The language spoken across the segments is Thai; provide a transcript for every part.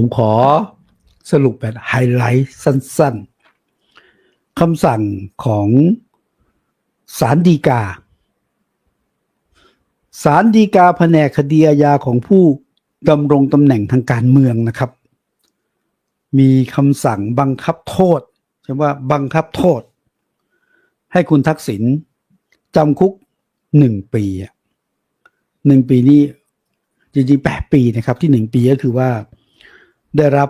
ผมขอสรุปแบบไฮไลท์สั้นๆคำสั่งของศาลฎีกาศาลฎีกาแผนกคดีอาญาของผู้ดำรงตำแหน่งทางการเมืองนะครับ มีคำสั่งบังคับโทษใช่ว่าบังคับโทษ ให้คุณทักษิณจำคุกหนึ่งปีหนึ่งปีนี้จริงๆแปดปีนะครับที่หนึ่งปีก็คือว่า ได้รับ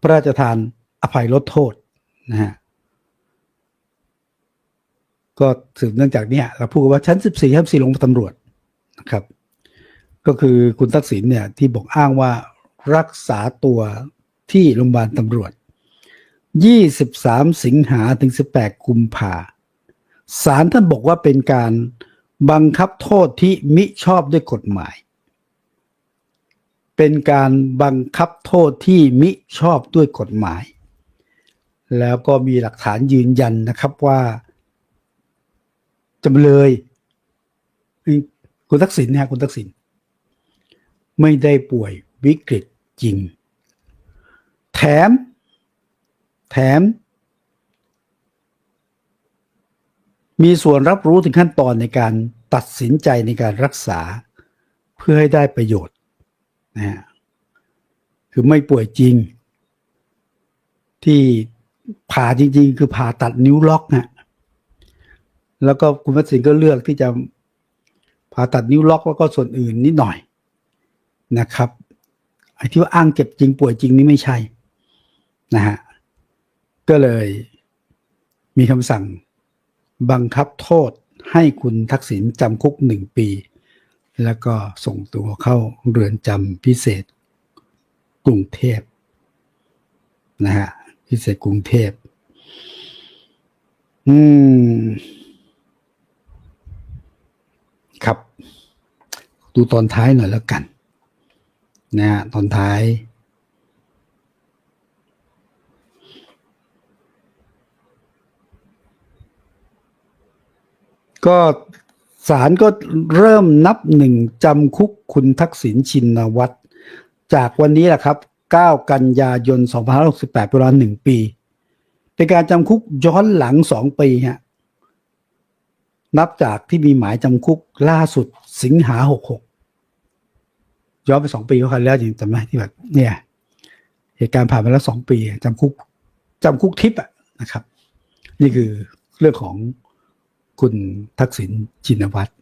พระราชทานอภัยลดโทษนะฮะก็สืบเนื่องจากเนี่ยเราพูดว่าชั้น 14ชั้น14ลงตำรวจนะครับ ก็คือคุณทักษิณเนี่ยที่บอกอ้างว่ารักษาตัวที่โรงพยาบาลตำรวจ 23 สิงหาถึง 18 กุมภาศาลท่านบอกว่าเป็นการบังคับโทษที่มิชอบด้วยกฎหมาย เป็นการบังคับโทษที่มิชอบด้วยกฎหมาย แล้วก็มีหลักฐานยืนยันนะครับว่าจำเลยคุณทักษิณนี่ยคุณทักษิณไม่ได้ป่วยวิกฤตจริง แถม แถม มีส่วนรับรู้ถึงขั้นตอนในการตัดสินใจในการรักษา เพื่อให้ได้ประโยชน์ นะคือไม่ป่วยจริง ที่ผ่าจริง ๆ คือผ่าตัดนิ้วล็อกนะแล้วก็คุณวัชสินก็เลือกที่จะผ่าตัดนิ้วล็อกแล้วก็ส่วนอื่นนิดหน่อยนะครับไอ้ที่ว่าอ้างเจ็บจริงป่วยจริงนี่ไม่ใช่นะฮะก็เลยมีคำสั่งบังคับโทษให้คุณทักษิณจำคุกหนึ่งปี แล้วก็ส่งตัวเข้าเรือนจำพิเศษกรุงเทพนะฮะพิเศษกรุงเทพอืม ครับ ดูตอนท้ายหน่อยแล้วกัน นะฮะตอนท้ายก็ ศาลก็เริ่มนับหนึ่งจำคุกคุณทักษิณชินวัตร จากวันนี้แหละครับ 9 กันยายน 2568เวลาหนึ่งปี เป็นการจำคุกย้อนหลังสองปีฮะนับจากที่มีหมายจำคุกล่าสุดสิงหาหกหกย้อนไปสองปีก็คันแล้วจริงจำได้ที่แบบเนี่ยเหตุการณ์ผ่านไปแล้วสองปีจำคุกจำคุกทิพย์อะนะครับ นี่คือเรื่องของ คุณทักษิณชินวัตร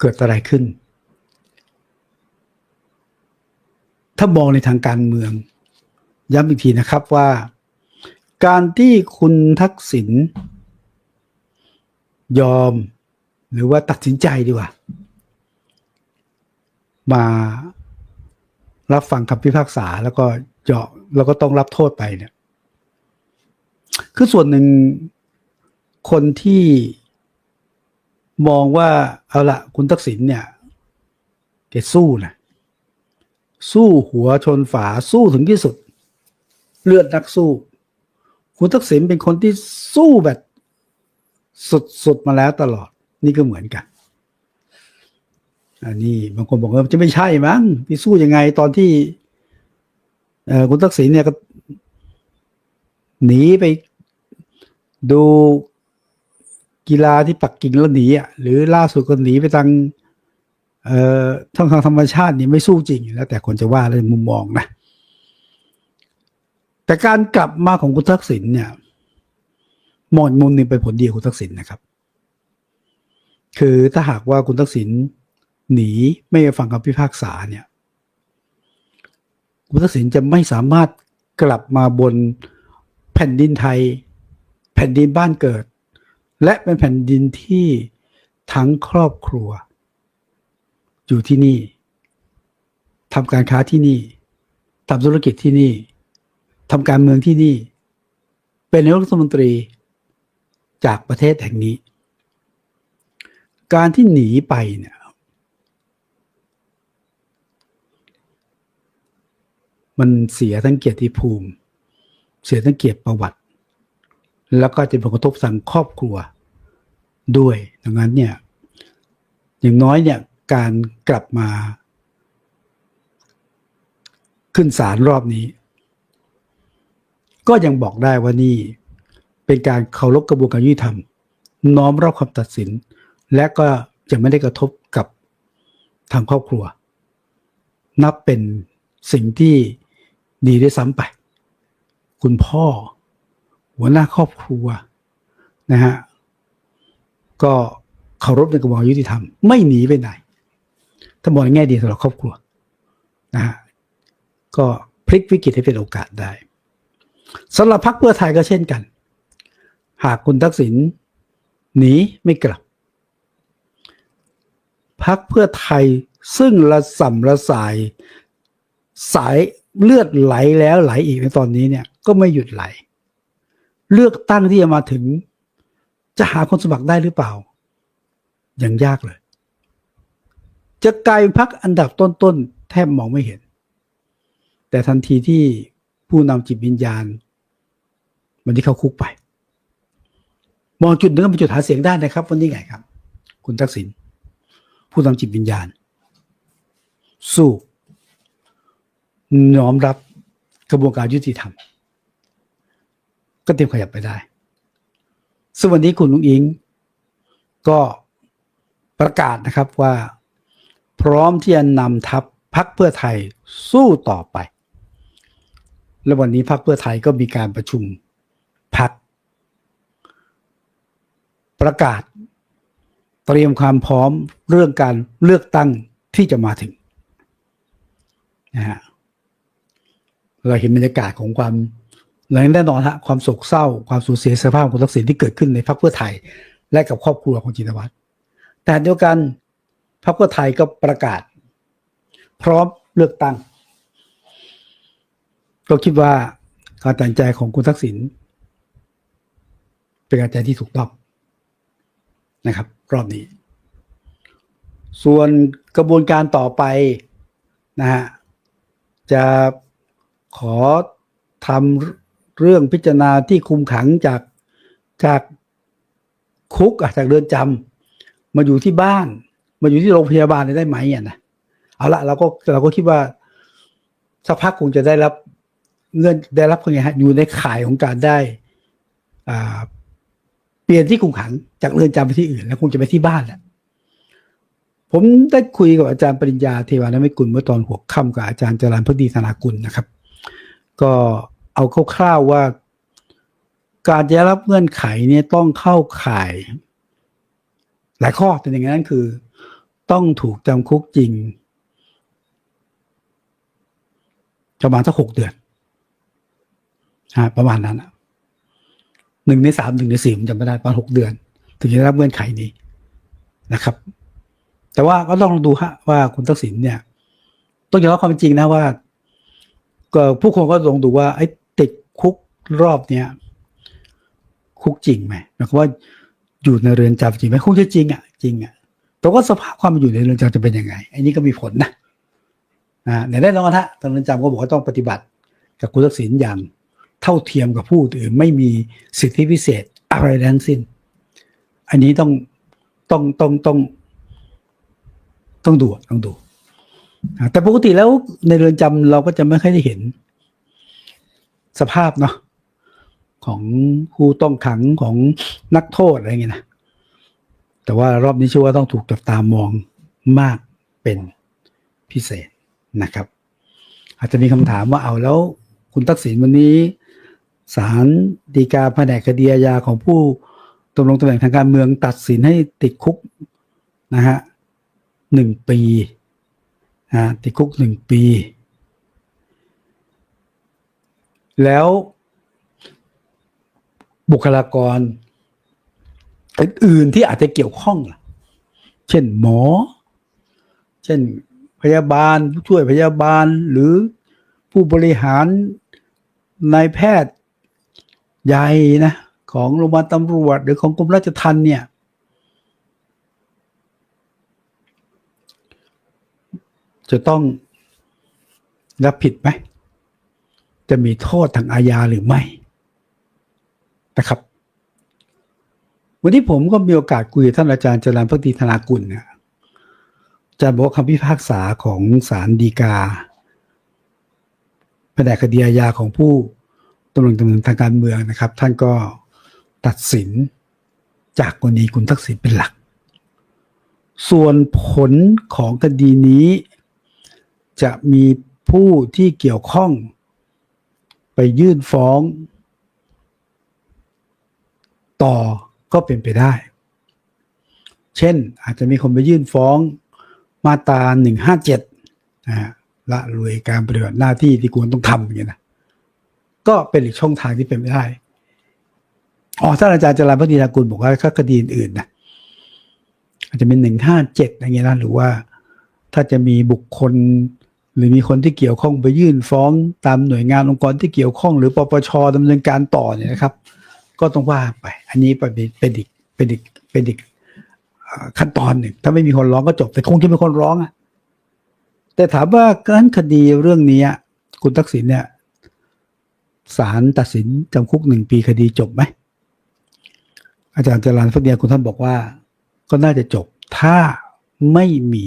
เกิดอะไรขึ้น ถ้ามองในทางการเมือง ย้ำอีกทีนะครับว่า การที่คุณทักษิณยอมหรือว่าตัดสินใจดีกว่า มารับฟังคำพิพากษาแล้วก็เจาะแล้วก็ต้องรับโทษไปเนี่ย คือส่วนหนึ่ง คนที่มองว่าเอาละคุณทักษิณเนี่ยแกสู้นะสู้หัวชนฝาสู้ถึงที่สุด เลือดนักสู้ คุณทักษิณเป็นคนที่สู้แบบสุดๆมาแล้วตลอด นี่ก็เหมือนกันอันนี้บางคนบอกว่าจะไม่ใช่มั้งที่สู้ยังไงตอนที่คุณทักษิณเนี่ยก็หนีไปดู กีฬาที่ปักกิ่งแล้วหนีอะหรือล่าสุดก็หนีไปทางเอ่อท่องทางธรรมชาตินี่ไม่สู้จริง แล้วแต่คนจะว่าเลยมุมมองนะ แต่การกลับมาของคุณทักษิณเนี่ยมองมุมหนึ่งเป็นผลดีของคุณทักษิณนะครับ คือถ้าหากว่าคุณทักษิณหนีไม่ฟังคำพิพากษาเนี่ย คุณทักษิณจะไม่สามารถกลับมาบนแผ่นดินไทย แผ่นดินบ้านเกิด และเป็นแผ่นดินที่ทั้งครอบครัว อยู่ที่นี่ทำการค้าที่นี่ทำธุรกิจที่นี่ทำการเมืองที่นี่ เป็นนายกรัฐมนตรีจากประเทศแห่งนี้ การที่หนีไปเนี่ยมันเสียทั้งเกียรติภูมิ เสียทั้งเกียรติประวัติ แล้วก็จะเป็นผลกระทบทางครอบครัว ด้วย ดังนั้นเนี่ยอย่างน้อยเนี่ยการกลับมา ขึ้นศาลรอบนี้ ก็ยังบอกได้ว่านี่เป็นการเคารพกระบวนการยุติธรรม น้อมรับคำตัดสิน และก็จะไม่ได้กระทบกับทางครอบครัว นับเป็นสิ่งที่ดีได้ซ้ำไป คุณพ่อ หัวหน้าครอบครัวนะฮะ ก็เคารพในกระบวนการยุติธรรม ไม่หนีไปไหน ถ้ามองในแง่ดีสำหรับครอบครัวนะฮะก็พลิกวิกฤตให้เป็นโอกาสได้สำหรับพรรคเพื่อไทยก็เช่นกัน หากคุณทักษิณหนีไม่กลับพรรคเพื่อไทยซึ่งระส่ำระสาย สายเลือดไหลแล้วไหลอีกในตอนนี้เนี่ย ก็ไม่หยุดไหล เลือกตั้งที่จะมาถึง จะหาคนสมัครได้หรือเปล่า ยังยากเลย จะกลายเป็นพรรคอันดับต้นๆ แทบมองไม่เห็น แต่ทันทีที่ผู้นำจิตวิญญาณวันที่เข้าคุกไป มองจุดหนึ่งเป็นจุดหาเสียงได้นะครับ วันนี้ไงครับ คุณทักษิณผู้นำจิตวิญญาณ สู้น้อมรับกระบวนการยุติธรรม ก็เตรียมขยับไปได้ ซึ่งวันนี้คุณลุงอิง ก็ประกาศนะครับว่า พร้อมที่จะนำทัพพักเพื่อไทยสู้ต่อไป และวันนี้พักเพื่อไทยก็มีการประชุมพักประกาศเตรียมความพร้อมเรื่องการเลือกตั้งที่จะมาถึงนะฮะเราเห็นบรรยากาศของความ แน่นอนฮะความโศกเศร้า ความสูญเสียสภาพของทักษิณที่เกิดขึ้นในพรรคเพื่อไทย และกับครอบครัวของจินวัตรแต่เดียวกันพรรคเพื่อไทยก็ประกาศ พร้อมเลือกตั้งก็คิดว่าการตัดใจของคุณทักษิณเป็นการตัดใจที่ถูกต้องนะครับ รอบนี้ ส่วนกระบวนการต่อไปนะฮะจะขอทำ เรื่องพิจารณาที่คุมขังจากจากคุกจากเรือนจำมาอยู่ที่บ้าน มาอยู่ที่โรงพยาบาลได้ไหมอะนะเอาละเราก็เราก็คิดว่าสักพักคงจะได้รับเงินได้รับไงฮะอยู่ในข่ายของการได้อ่าเปลี่ยนที่คุมขังจากเรือนจำไปที่อื่น แล้วคงจะไปที่บ้านแหละผมได้คุยกับอาจารย์ปริญญาเทวานมิกุลเมื่อตอนหัวค่ำกับอาจารย์จรันพดีธนากุลนะครับ ก็ เอาคร่าวๆว่า การจะรับเงื่อนไขเนี่ยต้องเข้าข่าย หลายข้อแต่อย่างนั้นคือ ต้องถูกจำคุกจริงประมาณสักหกเดือนฮะประมาณนั้นหนึ่งในสามหนึ่งในสี่ผมจำไม่ได้ประมาณหกเดือน ถึงจะรับเงื่อนไขนี้นะครับ แต่ว่าก็ต้องดูฮะว่าคุณทักษิณเนี่ย ต้องยอมรับความจริงนะว่าผู้คนก็ลองดูว่าไอ้ คุกรอบเนี้ยคุกจริงไหมหมายความว่าอยู่ในเรือนจำจริงไหมคงจะจริงอะจริงอะแต่ว่าสภาพความอยู่ในเรือนจำจะเป็นยังไงอันนี้ก็มีผลนะอ่าในแน่นอนฮะทางเรือนจำก็บอกว่าต้องปฏิบัติกับคุณทักษิณอย่างเท่าเทียมกับผู้อื่นไม่มีสิทธิพิเศษอะไรทั้งสิ้น อันนี้ต้องต้องต้องต้องต้องดูต้องดู แต่ปกติแล้วในเรือนจำเราก็จะไม่ค่อยได้เห็น สภาพเนาะของผู้ต้องขังของนักโทษอะไรเงี้ยนะแต่ว่ารอบนี้เชื่อว่าต้องถูกจับตามองมากเป็นพิเศษนะครับ อาจจะมีคำถามว่าเอาแล้วคุณทักษิณวันนี้ศาลฎีกาแผนกคดีอาญาของผู้ดำรงตำแหน่งทางการเมืองตัดสินให้ติดคุกนะฮะหนึ่งปีนะติดคุกหนึ่งปี แล้วบุคลากรอื่นๆที่อาจจะเกี่ยวข้องล่ะ เช่นหมอ เช่นพยาบาลผู้ช่วยพยาบาลหรือผู้บริหารนายแพทย์ใหญ่นะ ของโรงพยาบาลตำรวจหรือของกรมราชทัณฑ์เนี่ย จะต้องรับผิดไหม จะมีโทษทางอาญาหรือไม่นะครับ วันนี้ผมก็มีโอกาสคุยกับท่านอาจารย์จรัญพักดีธนากุลเนี่ยอาจารย์บอกคำพิพากษาของศาลฎีกาแผนกคดีอาญาของผู้ดำรงตำแหน่งทางการเมืองนะครับ ท่านก็ตัดสินจากกรณีคุณทักษิณเป็นหลัก ส่วนผลของคดีนี้ จะมีผู้ที่เกี่ยวข้อง ไปยื่นฟ้อง ต่อก็เป็นไปได้ เช่นอาจจะมีคนไปยื่นฟ้องมาตราหนึ่งห้าเจ็ดนะละรวยการปฏิบัติหน้าที่ที่ควรต้องทำอย่างเงี้ยนะก็เป็นอีกช่องทางที่เป็นไปได้อ๋อท่านอาจารย์จรัญพักดีนากุลบอกว่าถ้าคดีอื่นๆนะอาจจะเป็นหนึ่งห้าเจ็ดอะไรเงี้ยนะหรือว่าถ้าจะมีบุคคล หรือมีคนที่เกี่ยวข้องไปยื่นฟ้องตามหน่วยงานองค์กรที่เกี่ยวข้อง หรือปปชดำเนินการต่อเนี่ยนะครับ ก็ต้องว่าไป อันนี้เป็นเป็นอีกเป็นอีกเป็นอีกขั้นตอนหนึ่งถ้าไม่มีคนร้องก็จบ แต่คงจะมีคนร้องอะแต่ถามว่าการคดีเรื่องนี้คุณทักษิณเนี่ยศาลตัดสินจำคุกหนึ่งปีคดีจบไหมอาจารย์จรัญพักเดียคุณท่านบอกว่า ก็น่าจะจบถ้าไม่มี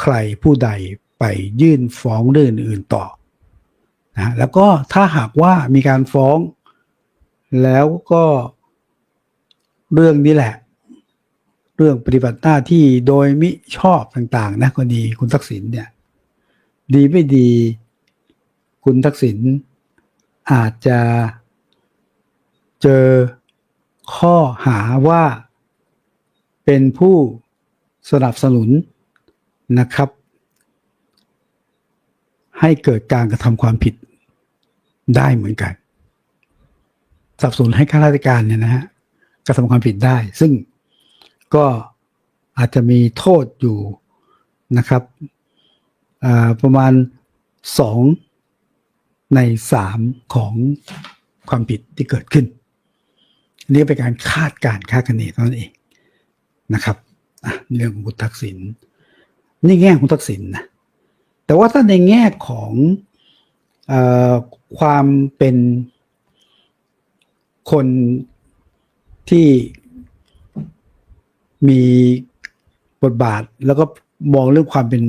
ใครผู้ใด ไปยื่นฟ้องเรื่องอื่นต่อนะแล้วก็ถ้าหากว่ามีการฟ้อง แล้วก็เรื่องนี้แหละ เรื่องปฏิบัติหน้าที่โดยมิชอบต่างๆนะกรณีคุณทักษิณเนี่ย ดีไม่ดี คุณทักษิณอาจจะเจอข้อหาว่าเป็นผู้สนับสนุนนะครับ ให้เกิดการกระทำความผิดได้เหมือนกัน สับสนให้ข้าราชการเนี่ยนะฮะกระทำความผิดได้ ซึ่งก็อาจจะมีโทษอยู่นะครับประมาณสองในสามของความผิดที่เกิดขึ้นนนี้เป็นการคาดการคาดคะเนเท่านั้นเองนะครับเรื่องของคุณทักษิณนี่แง่ของทักษิณนะ แต่ว่าถ้าในแง่ของอความเป็นคนที่มีบทบาทแล้วก็มองเรื่องความเป็น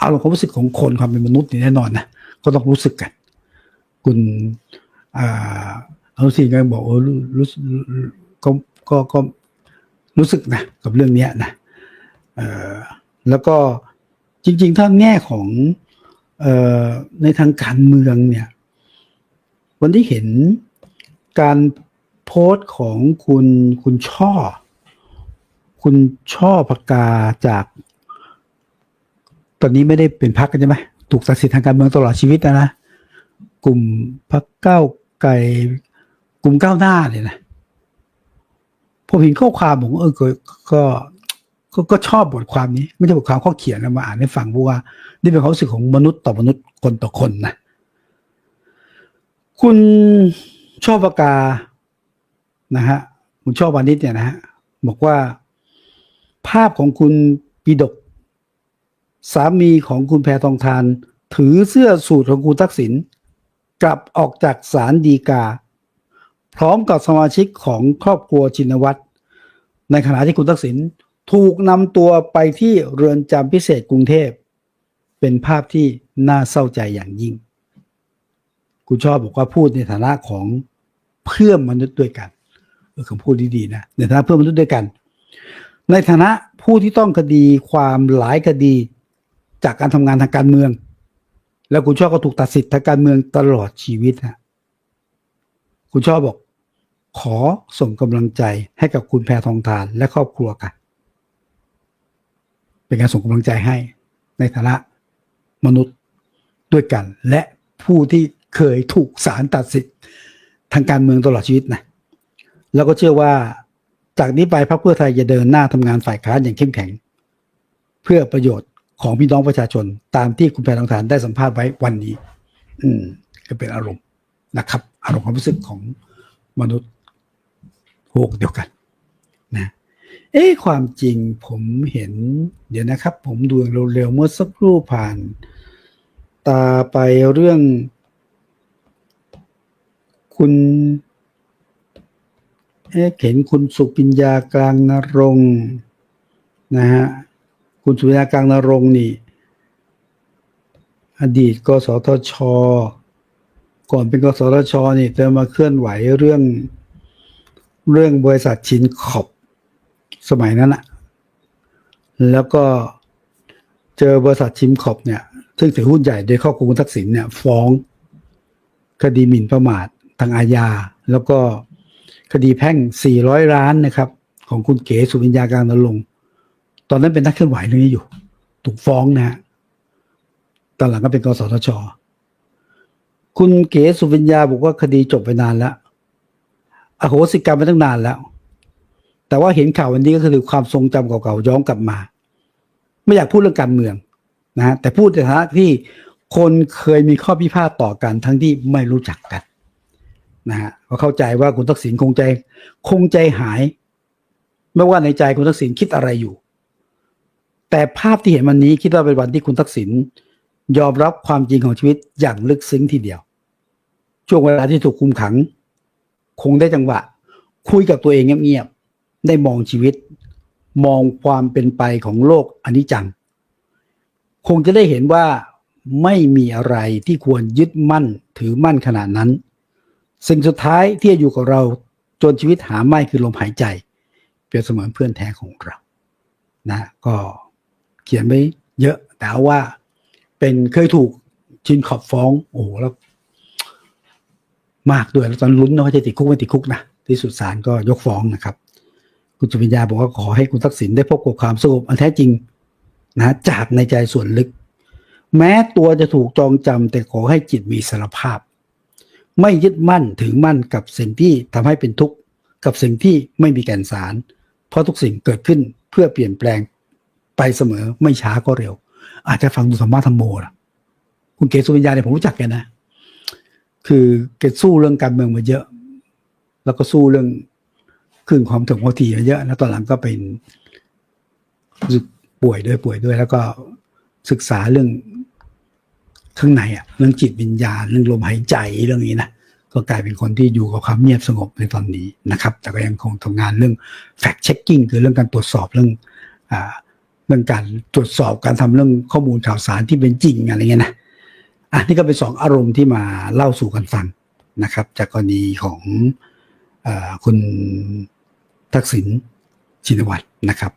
อารมณ์ความรู้สึกของคนความเป็นมนุษย์นี่แน่นอนนะก็ต้องรู้สึกกัน คุณอาเอาสิไงบอกโอ้รู้รู้ก็ก็ก็รู้สึกนะกับเรื่องเนี้ยนะเออแล้วก็ จริง ๆ ถ้าแง่ของออในทางการเมืองเนี่ย วันที่เห็นการโพสต์ของคุณคุณช่อ คุณช่อปากาจาก ตอนนี้ไม่ได้เป็นพักกันใช่ไหมถูกตัดสิทธิ์ทางการเมืองตลอดชีวิตนะนะกลุ่มพักเก้าวไกลกลุ่มก้าวหน้าเนี่ยนะผมเห็นข้อความผมเออก็ ก็ก็ชอบบทความนี้ ไม่ใช่บทความข้อเขียนนะมาอ่านให้ฟังว่า นี่เป็นความรู้สึกของมนุษย์ต่อมนุษย์คนต่อคนนะคุณชอบปากกานะฮะคุณชอบวานิชเนี่ยนะฮะบอกว่า ภาพของคุณปีดก สามีของคุณแพทองทาน ถือเสื้อสูทของคุณทักษิณกลับออกจากศาลฎีกา พร้อมกับสมาชิกของครอบครัวชินวัตรในขณะที่คุณทักษิณ ถูกนำตัวไปที่เรือนจำพิเศษกรุงเทพ เป็นภาพที่น่าเศร้าใจอย่างยิ่ง คุณชอบบอกว่าพูดในฐานะของเพื่อนมนุษย์ด้วยกันเออคำพูดดีๆนะในฐานะเพื่อนมนุษย์ด้วยกัน ในฐานะผู้ที่ต้องคดีความหลายคดีจากการทำงานทางการเมือง แล้วคุณชอบก็ถูกตัดสิทธิ์ทางการเมืองตลอดชีวิตนะคุณชอบบอก ขอส่งกำลังใจให้กับคุณแพทองทานและครอบครัวกัน เป็นการส่งกำลังใจให้ในฐานะมนุษย์ด้วยกัน และผู้ที่เคยถูกศาลตัดสิทธิ์ทางการเมืองตลอดชีวิตนะแล้วก็เชื่อว่าจากนี้ไปพรรคเพื่อไทยจะเดินหน้าทำงานฝ่ายค้านอย่างเข้มแข็ง เพื่อประโยชน์ของพี่น้องประชาชน ตามที่คุณแพทองทานได้สัมภาษณ์ไว้วันนี้ อืมก็เป็นอารมณ์นะครับ อารมณ์ความรู้สึกของมนุษย์โวกเดียวกัน เอ๊ความจริงผมเห็น เดี๋ยวนะครับ ผมดูเร็วๆเมื่อสักครู่ผ่าน ตาไปเรื่อง คุณเอ๊เห็นคุณสุปิญญากลางนรงนะฮะคุณสุปิญญากลางนรงนี่ อดีตกสทช ก่อนเป็นกสทชนี่จะมาเคลื่อนไหวเรื่อง เรื่องบริษัทชินขอบ สมัยนั้นอะแล้วก็เจอบริษัทชิมขอบเนี่ย ซึ่งถือหุ้นใหญ่โดยครอบครัวคุณทักษิณเนี่ย ฟ้องคดีหมิ่นประมาททางอาญา แล้วก็คดีแพ่ง 400 ล้านนะครับ ของคุณเก๋สุวิญญาการนรงค์ตอนนั้นเป็นนักเคลื่อนไหวเรื่องนี้อยู่ ถูกฟ้องนะฮะตอนหลังก็เป็นกสทช คุณเก๋สุวิญญาบอกว่าคดีจบไปนานแล้วอโหสิกรรมไปตั้งนานแล้ว แต่ว่าเห็นข่าววันนี้ก็คือความทรงจำเก่าๆย้อนกลับมา ไม่อยากพูดเรื่องการเมืองนะแต่พูดในฐานะที่คนเคยมีข้อพิพาทต่อกันทั้งที่ไม่รู้จักกันนะฮะก็เข้าใจว่าคุณทักษิณคงใจคงใจหาย ไม่ว่าในใจคุณทักษิณคิดอะไรอยู่ แต่ภาพที่เห็นวันนี้คิดว่าเป็นวันที่คุณทักษิณยอมรับความจริงของชีวิตอย่างลึกซึ้งทีเดียว ช่วงเวลาที่ถูกคุมขัง คงได้จังหวะ คุยกับตัวเองเงียบ ได้มองชีวิต มองความเป็นไปของโลกอนิจจัง คงจะได้เห็นว่าไม่มีอะไรที่ควรยึดมั่นถือมั่นขนาดนั้น สิ่งสุดท้ายที่จะอยู่กับเราจนชีวิตหาไม่คือลมหายใจ เปรียบเสมือนเพื่อนแท้ของเรานะก็เขียนไว้เยอะแต่ว่าเป็นเคยถูกชินขอบฟ้อง โอ้โหแล้วมากด้วยแล้วตอนลุ้นนะว่าจะติดคุกไม่ติดคุกนะที่สุดศาลก็ยกฟ้องนะครับ คุณสุวิญญาบอกว่าขอให้คุณทักษิณได้พบกับความสงบอันแท้จริงนะจากในใจส่วนลึก แม้ตัวจะถูกจองจำแต่ขอให้จิตมีสารภาพ ไม่ยึดมั่นถือมั่นกับสิ่งที่ทำให้เป็นทุกข์กับสิ่งที่ไม่มีแก่นสาร เพราะทุกสิ่งเกิดขึ้นเพื่อเปลี่ยนแปลงไปเสมอไม่ช้าก็เร็ว อาจจะฟังดูธรรมะธรรมโมนะคุณเกศสุวิญญาเนี่ยผมรู้จักแกนะ คือแกสู้เรื่องการเมืองมาเยอะ แล้วก็สู้เรื่อง ขึ้นความถึงความถี่มาเยอะแล้วตอนหลังก็เป็นป่วยด้วยป่วยด้วย แล้วก็ศึกษาเรื่องข้างในอะเรื่องจิตวิญญาณ เรื่องลมหายใจเรื่องนี้นะก็กลายเป็นคนที่อยู่กับความเงียบสงบในตอนนี้นะครับ แต่ก็ยังคงทำงานเรื่อง fact checking คือเรื่องการตรวจสอบเรื่องอ่าเรื่องการตรวจสอบการทำเรื่องข้อมูลข่าวสารที่เป็นจริงอะไรเงี้ยนะอะนี่ก็เป็นสองอารมณ์ที่มาเล่าสู่กันฟังนะครับ จากกรณีของอ คุณทักษิณชินวัตรนะครับ